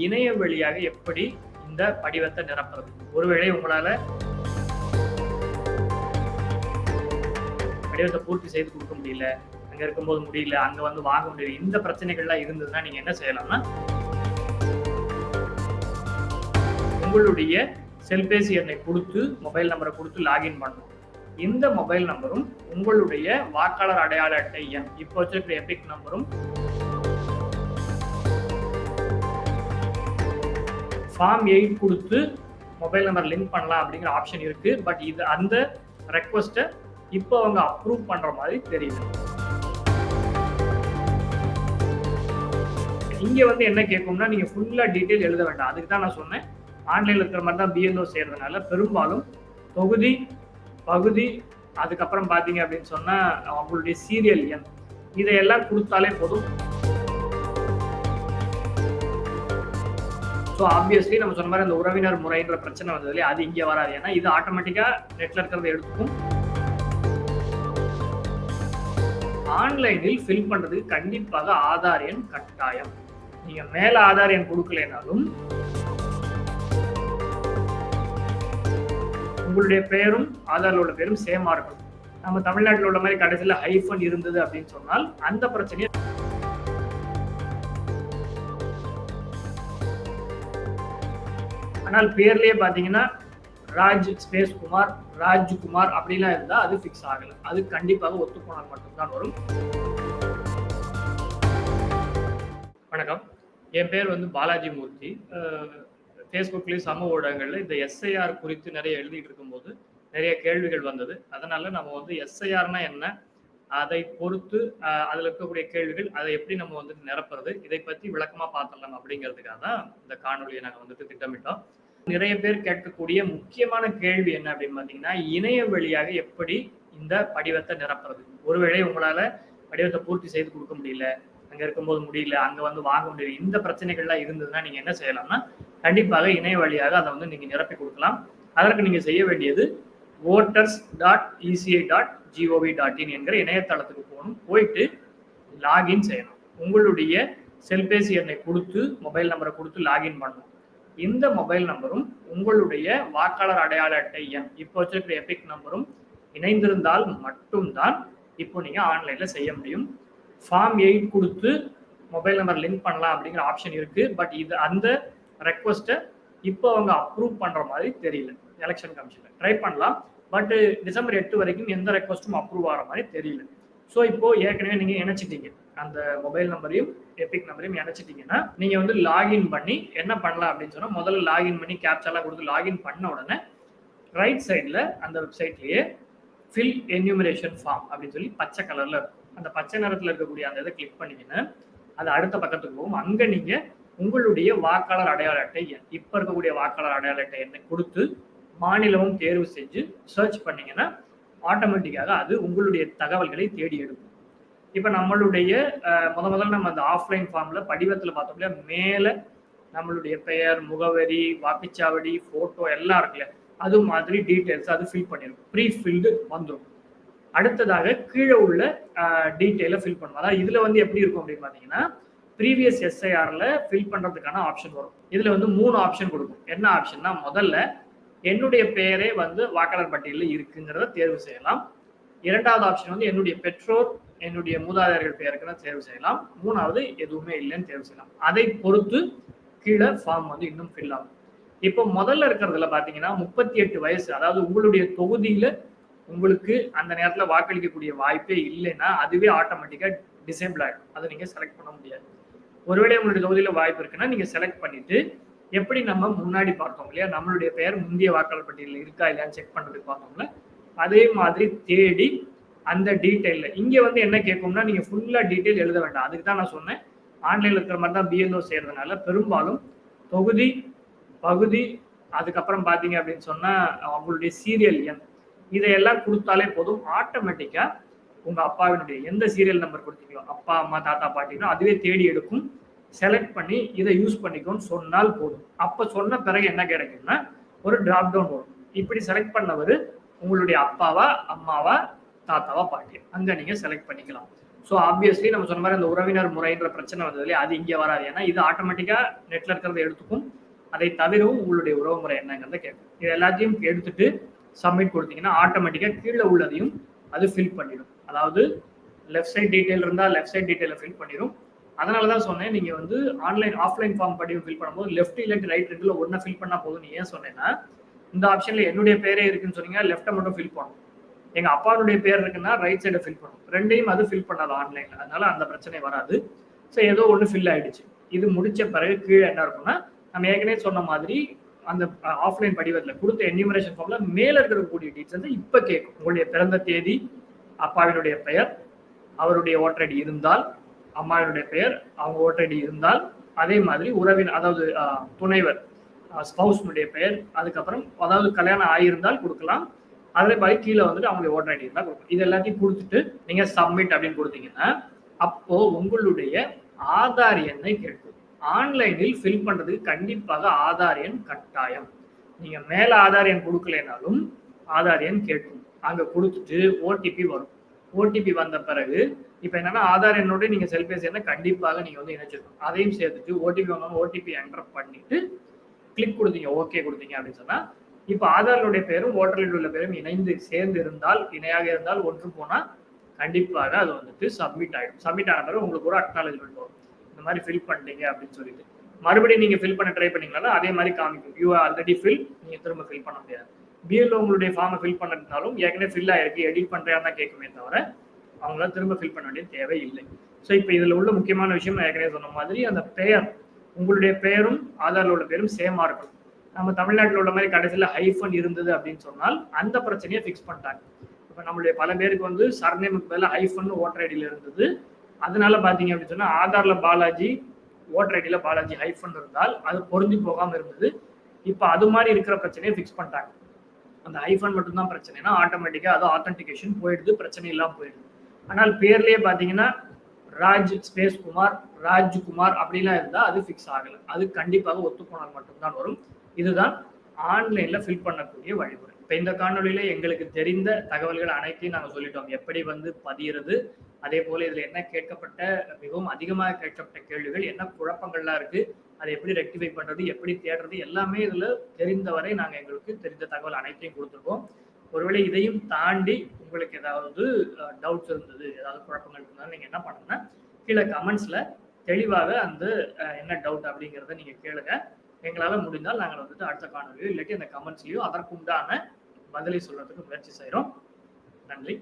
இணைய வழியாக எப்படி இந்த படிவத்தை நிரப்புறது? ஒருவேளை உங்களால படிவத்தை பூர்த்தி செய்து கொடுக்க முடியல அங்க இருக்கும்போது முடியல அங்க வந்து வாங்க முடியல இந்த பிரச்சனைகள்லாம் இருந்ததுன்னா நீங்க என்ன செய்யலாம்னா உங்களுடைய செல்பேசி எண்ணை கொடுத்து மொபைல் நம்பரை கொடுத்து லாகின் பண்ணணும் இந்த மொபைல் நம்பரும் உங்களுடைய வாக்காளர் அடையாள அட்டை எண் இப்போ வச்சிருக்கிற எபிக் நம்பரும் ஃபார்ம் எயிட் கொடுத்து மொபைல் நம்பர் லிங்க் பண்ணலாம் அப்படிங்கிற ஆப்ஷன் இருக்குது பட் இது அந்த ரெக்வஸ்ட்டை இப்போ அவங்க அப்ரூவ் பண்ணுற மாதிரி தெரியுது இங்கே வந்து என்ன கேட்கும்னா நீங்கள் ஃபுல்லாக டீட்டெயில் எழுத வேண்டாம். அதுக்கு தான் நான் சொன்னேன். ஆன்லைனில் இருக்கிற மாதிரி தான் பிஎல்ஓ செய்கிறதுனால பெரும்பாலும் தொகுதி பகுதி அதுக்கப்புறம் பார்த்தீங்க அப்படின்னு சொன்னால் அவங்களுடைய சீரியல் எண். இதையெல்லாம் கொடுத்தாலே போதும். ஸோ ஆப்வியஸ்லி நம்ம சொன்ன மாதிரி அந்த உறவினர் முறைன்ற பிரச்சனை வந்தது இல்லையா அது இங்கே வராது. ஏன்னா இது ஆட்டோமேட்டிக்காக நெட்ல இருக்கிறத எடுத்துக்கும் ஆன்லைனில் ஃபில் பண்ணுறதுக்கு கண்டிப்பாக ஆதார் எண் கட்டாயம். நீங்கள் மேலே ஆதார் எண் கொடுக்கலைனாலும் உங்களுடைய பெயரும் ஆதாரில் உள்ள பேரும் சேமாக இருக்கணும் நம்ம தமிழ்நாட்டில் உள்ள மாதிரி கடைசியில் ஹைஃபன் இருந்தது அப்படின்னு சொன்னால் அந்த பிரச்சனையை ஆனால் பேர்லயே பார்த்தீங்கன்னா ராஜ் ஸ்பேஸ் குமார் ராஜ்குமார் அப்படிலாம் இருந்தால் அது ஃபிக்ஸ் ஆகலை. அது கண்டிப்பாக ஒத்துப்போனால் மட்டும்தான் வரும். வணக்கம். என் பேர் வந்து பாலாஜி மூர்த்தி. ஃபேஸ்புக்லேயும் சமூக ஊடகங்களில் இந்த எஸ்ஐஆர் குறித்து நிறைய எழுதிட்டு இருக்கும்போது நிறைய கேள்விகள் வந்தது. அதனால நம்ம வந்து எஸ்ஐஆர்னா என்ன? அதை பொறுத்து அதில் இருக்கக்கூடிய கேள்விகள் அதை எப்படி நம்ம வந்துட்டு நிரப்புறது இதை பற்றி விளக்கமாக பார்த்துடலாம் அப்படிங்கிறதுக்காக தான் இந்த காணொலியை நாங்கள் வந்துட்டு திட்டமிட்டோம். நிறைய பேர் கேட்கக்கூடிய முக்கியமான கேள்வி என்ன அப்படின்னு பார்த்தீங்கன்னா இணைய வழியாக எப்படி இந்த படிவத்தை நிரப்புறது? ஒருவேளை உங்களால் படிவத்தை பூர்த்தி செய்து கொடுக்க முடியல அங்கே இருக்கும்போது முடியல அங்கே வந்து வாங்க முடியல இந்த பிரச்சனைகள்லாம் இருந்ததுன்னா நீங்கள் என்ன செய்யலாம்னா கண்டிப்பாக இணைய வழியாக அதை வந்து நீங்கள் நிரப்பி கொடுக்கலாம். அதற்கு நீங்கள் செய்ய வேண்டியது voters dot ECI dot GOV dot in என்கிற இணையதளத்துக்கு போகணும். போயிட்டு லாகின் செய்யணும். உங்களுடைய செல்பேசி எண்ணை கொடுத்து மொபைல் நம்பரை கொடுத்து லாகின் பண்ணணும். இந்த மொபைல் நம்பரும் உங்களுடைய வாக்காளர் அடையாள அட்டை எண் இப்போ வச்சிருக்கிற எபிக் நம்பரும் இணைந்திருந்தால் மட்டும்தான் இப்போ நீங்கள் ஆன்லைனில் செய்ய முடியும். ஃபார்ம் எயிட் கொடுத்து மொபைல் நம்பர் லிங்க் பண்ணலாம் அப்படிங்கிற ஆப்ஷன் இருக்குது பட் இது அந்த ரெக்வஸ்ட்டை இப்போ அவங்க அப்ரூவ் பண்ணுற மாதிரி தெரியல. எலெக்ஷன் கமிஷனில் ட்ரை பண்ணலாம். பட்டு டிசம்பர் எட்டு வரைக்கும் எந்த ரெக்வஸ்ட்டும் அப்ரூவ் ஆகிற மாதிரி தெரியல. ஸோ இப்போ ஏற்கனவே நீங்கள் இணைச்சிட்டீங்க. அந்த மொபைல் நம்பரையும் எபிக் நம்பரையும் இணைச்சிட்டீங்கன்னா நீங்கள் வந்து லாகின் பண்ணி என்ன பண்ணலாம் அப்படின்னு சொன்னால் முதல்ல லாகின் பண்ணி கேப்சாலாம் கொடுத்து லாகின் பண்ண உடனே ரைட் சைடில் அந்த வெப்சைட்லேயே ஃபில் என்யூமரேஷன் ஃபார்ம் அப்படின்னு சொல்லி பச்சை கலரில் இருக்கும். அந்த பச்சை நிறத்தில் இருக்கக்கூடிய அந்த இதை கிளிக் பண்ணிங்கன்னா அது அடுத்த பக்கத்துக்கு போகும். அங்கே நீங்கள் உங்களுடைய வாக்காளர் அடையாள அட்டை இப்போ இருக்கக்கூடிய வாக்காளர் அடையாள அட்டை என்ன கொடுத்து மாநிலமும் தேர்வு செஞ்சு சர்ச் பண்ணீங்கன்னா ஆட்டோமேட்டிக்காக அது உங்களுடைய தகவல்களை தேடி எடுக்கும். இப்போ நம்மளுடைய முத முதல்ல நம்ம அந்த ஆஃப்லைன் ஃபார்மில் படிவத்தில் பார்த்தோம் இல்லையா? நம்மளுடைய பெயர் முகவரி வாக்குச்சாவடி ஃபோட்டோ எல்லாம் இருக்குல்ல? அது மாதிரி டீட்டெயில்ஸ் அது ஃபில் பண்ணிடும் ப்ரீ ஃபில்டு வந்துடும் அடுத்ததாக கீழே உள்ள டீட்டெயிலை ஃபில் பண்ணுவோம் அதாவது இதில் வந்து எப்படி இருக்கும் அப்படின்னு பார்த்தீங்கன்னா ப்ரீவியஸ் எஸ்ஐஆரில் ஃபில் பண்ணுறதுக்கான ஆப்ஷன் வரும். இதில் வந்து மூணு ஆப்ஷன் கொடுக்கும். என்ன ஆப்ஷன்னா முதல்ல என்னுடைய பெயரே வந்து வாக்காளர் பட்டியலில் இருக்குங்கிறத தேர்வு செய்யலாம். இரண்டாவது ஆப்ஷன் வந்து என்னுடைய பெற்றோர் என்னுடைய மூதாதையர்கள் பெயருக்குன்னு தேர்வு செய்யலாம். மூணாவது எதுவுமே இல்லைன்னு தேர்வு செய்யலாம். அதை பொறுத்து கீழே ஃபார்ம் வந்து இன்னும் ஃபில் ஆகும். இப்போ முதல்ல இருக்கிறதுல பார்த்தீங்கன்னா முப்பத்தி எட்டு வயசு அதாவது உங்களுடைய தொகுதியில உங்களுக்கு அந்த நேரத்தில் வாக்களிக்கக்கூடிய வாய்ப்பே இல்லைன்னா அதுவே ஆட்டோமேட்டிக்காக டிசேபிள் ஆகிடும் அதை நீங்கள் செலக்ட் பண்ண முடியாது. ஒருவேளை உங்களுடைய தொகுதியில் வாய்ப்பு இருக்குன்னா நீங்கள் செலக்ட் பண்ணிட்டு எப்படி நம்ம முன்னாடி பார்த்தோம் இல்லையா? நம்மளுடைய பெயர் முந்தைய வாக்காளர் பட்டியலில் இருக்கா இல்லையான்னு செக் பண்ணுறதுக்கு பார்த்தோம்ல. அதே மாதிரி தேடி அந்த டீட்டெயிலில் இங்கே வந்து என்ன கேட்கும்னா நீங்க ஃபுல்லா டீட்டெயில் எழுத வேண்டாம். அதுக்கு தான் நான் சொன்னேன். ஆன்லைனில் இருக்கிற மாதிரி தான் பிஎல்ஓ செய்கிறதுனால பெரும்பாலும் தொகுதி பகுதி அதுக்கப்புறம் பார்த்தீங்க அப்படின்னு சொன்னா அவங்களுடைய சீரியல் எண். இதையெல்லாம் கொடுத்தாலே போதும். ஆட்டோமேட்டிக்காக உங்க அப்பாவினுடைய எந்த சீரியல் நம்பர் கொடுத்தீங்களோ அப்பா அம்மா தாத்தா பாட்டினோ அதுவே தேடி எடுக்கும். செலக்ட் பண்ணி இதை யூஸ் பண்ணிக்கோன்னு சொன்னால் போதும். அப்போ சொன்ன பிறகு என்ன கிடைக்கும்னா ஒரு டிராப் டவுன் வரும். இப்படி செலக்ட் பண்ணவர் உங்களுடைய அப்பாவா அம்மாவா தாத்தாவா பாட்டியா அங்கே நீங்கள் செலக்ட் பண்ணிக்கலாம். ஸோ ஆப்வியஸ்லி நம்ம சொன்ன மாதிரி அந்த உறவினர் முறைன்ற பிரச்சனை வந்தது இல்லையா? அது இங்கே வராது. ஏன்னா இது ஆட்டோமேட்டிக்காக நெட்டில் இருக்கிறத எடுத்துக்கும். அதை தவிரவும் உங்களுடைய உறவு முறை என்னங்கிறத கேட்கும். இது எல்லாத்தையும் எடுத்துட்டு சப்மிட் கொடுத்தீங்கன்னா ஆட்டோமேட்டிக்காக கீழே உள்ளதையும் அது ஃபில் பண்ணிடும். அதாவது லெஃப்ட் சைட் டீட்டெயில் இருந்தால் லெஃப்ட் சைட் டீட்டெயிலை ஃபில் பண்ணிடும் அதனால தான் சொன்னேன் நீங்கள் வந்து ஆன்லைன் ஆஃப்லைன் ஃபார்ம் படி ஃபில் பண்ணும்போது லெஃப்ட் இல்லாட்டி ரைட் ரெண்டில் ஒன்றை ஃபில் பண்ணால் போதும் நீ ஏன் சொன்னேன்னா இந்த ஆப்ஷனில் என்னுடைய பேரே இருக்குன்னு சொன்னீங்க லெஃப்ட்டை மட்டும் ஃபில் பண்ணும் எங்கள் அப்பாவுடைய பேர் இருக்குன்னா ரைட் சைடை ஃபில் பண்ணும் ரெண்டையும் அது ஃபில் பண்ணாது ஆன்லைனில் அதனால அந்த பிரச்சனை வராது. ஸோ ஏதோ ஒன்று ஃபில் ஆயிடுச்சு. இது முடிச்ச பிறகு கீழே என்ன இருக்கும்னா நம்ம ஏற்கனவே சொன்ன மாதிரி அந்த ஆஃப்லைன் படிவத்தில் கொடுத்த என்யூமரேஷன் ஃபார்மில் மேலே இருக்கக்கூடிய டீட்டெயில்ஸ் வந்து இப்போ கேட்கும். உங்களுடைய பிறந்த தேதி அப்பாவினுடைய பெயர் அவருடைய ஓட்டர் ஐடி இருந்தால் அம்மாவினுடைய பெயர் அவங்க ஓட்டர் ஐடி இருந்தால் அதே மாதிரி உறவின் அதாவது துணைவர் ஸ்பவுஸ்னுடைய பெயர் அதுக்கப்புறம் அதாவது கல்யாணம் ஆகியிருந்தால் கொடுக்கலாம். அதே மாதிரி கீழே வந்துட்டு அவங்களுடைய ஓட்டர் ஐடி இருந்தால் கொடுக்கலாம். இது எல்லாத்தையும் கொடுத்துட்டு நீங்கள் சப்மிட் அப்படின்னு கொடுத்தீங்கன்னா அப்போ உங்களுடைய ஆதார் எண்ணை கேட்கும். ஆன்லைனில் ஃபில் பண்ணுறதுக்கு கண்டிப்பாக ஆதார் எண் கட்டாயம். நீங்கள் மேலே ஆதார் எண் கொடுக்கலைனாலும் ஆதார் எண் கேட்கும். அங்கே கொடுத்துட்டு ஓடிபி வரும். ஓடிபி வந்த பிறகு இப்போ என்னன்னா ஆதார் எண்ணோட நீங்க செல்பேசி எண்ணை கண்டிப்பாக நீங்க வந்து இணைச்சிருக்கணும். அதையும் சேர்த்துட்டு ஓடிபி வந்தாலும் ஓடிபி என்டர் பண்ணிட்டு கிளிக் கொடுத்தீங்க ஓகே கொடுத்தீங்க அப்படின்னு சொன்னா இப்போ ஆதாருடைய பேரும் ஓட்டரில் உள்ள பேரும் இணைந்து சேர்ந்து இருந்தால் இணையாக இருந்தால் ஒன்று போனா கண்டிப்பாக அது வந்துட்டு சப்மிட் ஆயிடும். சப்மிட் ஆன பிறகு உங்களுக்கு ஒரு அக்னாலஜ்மெண்ட் வரும். இந்த மாதிரி ஃபில் பண்ணிட்டீங்க அப்படின்னு சொல்லிட்டு. மறுபடியும் நீங்க ஃபில் பண்ண ட்ரை பண்ணீங்களா அதே மாதிரி காமிக்கும். யூ ஆல்ரெடி ஃபில் நீங்க திரும்ப ஃபில் பண்ண முடியாது. பிஎல்ஓ உங்களுடைய ஃபார்மை ஃபில் பண்ணிருந்தாலும் ஏற்கனவே ஃபில் ஆயிருக்கு எடிட் பண்றியா தான் கேட்குமே தவிர அவங்களால திரும்ப ஃபில் பண்ண வேண்டிய தேவை இல்லை ஸோ இப்போ இதில் உள்ள முக்கியமான விஷயம் நான் ஏற்கனவே சொன்ன மாதிரி அந்த பெயர் உங்களுடைய பெயரும் ஆதாரில் உள்ள பேரும் சேமாக இருக்கணும். நம்ம தமிழ்நாட்டில் உள்ள மாதிரி கடைசியில் ஹைஃபன் இருந்தது அப்படின்னு சொன்னால் அந்த பிரச்சனையை ஃபிக்ஸ் பண்ணிட்டாங்க. இப்போ நம்மளுடைய பல பேருக்கு வந்து சர்நேமுக்கு மேல ஹைஃபன் ஓட்டர் ஐடியில் இருந்தது. அதனால பார்த்தீங்க அப்படின்னு சொன்னால் ஆதாரில் பாலாஜி ஓட்டர் ஐடியில் பாலாஜி ஹைஃபன் இருந்தால் அது பொருந்தி போகாமல் இருந்தது. இப்போ அது மாதிரி இருக்கிற பிரச்சனையை ஃபிக்ஸ் பண்ணிட்டாங்க. அந்த ஐஃபோன் மட்டும்தான் பிரச்சனைனா ஆட்டோமேட்டிக்காக அது ஆத்தென்டிகேஷன் போயிடுது பிரச்சனை இல்லாமல் போயிடுது. ஆனால் பேர்லயே பார்த்தீங்கன்னா ராஜ் ஸ்பேஸ் குமார் ராஜ்குமார் அப்படிலாம் இருந்தால் அது ஃபிக்ஸ் ஆகலை. அது கண்டிப்பாக ஒத்துப்போனால் மட்டும்தான் வரும். இதுதான் ஆன்லைனில் ஃபில் பண்ணக்கூடிய வழிமுறை. இப்போ இந்த காணொலியில எங்களுக்கு தெரிந்த தகவல்கள் அனைத்தையும் நாங்கள் சொல்லிட்டோம். எப்படி வந்து பதியிறது அதே போல இதில் என்ன கேட்கப்பட்ட மிகவும் அதிகமாக கேட்கப்பட்ட கேள்விகள் என்ன குழப்பங்கள்லாம் இருக்கு அதை எப்படி ரெக்டிஃபை பண்றது எப்படி தேடுறது எல்லாமே இதுல தெரிந்தவரை நாங்கள் எங்களுக்கு தெரிந்த தகவல் அனைத்தையும் கொடுத்துருக்கோம். ஒருவேளை இதையும் தாண்டி உங்களுக்கு ஏதாவது டவுட்ஸ் இருந்தது ஏதாவது குழப்பங்கள் இருந்தாலும் நீங்கள் என்ன பண்ணுங்கன்னா கீழே கமெண்ட்ஸில் தெளிவாக அந்த என்ன டவுட் அப்படிங்கிறத நீங்கள் கேளுங்க. எங்களால் முடிந்தால் நாங்கள் வந்துட்டு அடுத்த காணொலியோ இல்லாட்டி அந்த கமெண்ட்ஸ்லையோ அதற்குண்டான பதிலை சொல்றதுக்கு முயற்சி செய்கிறோம் நன்றி.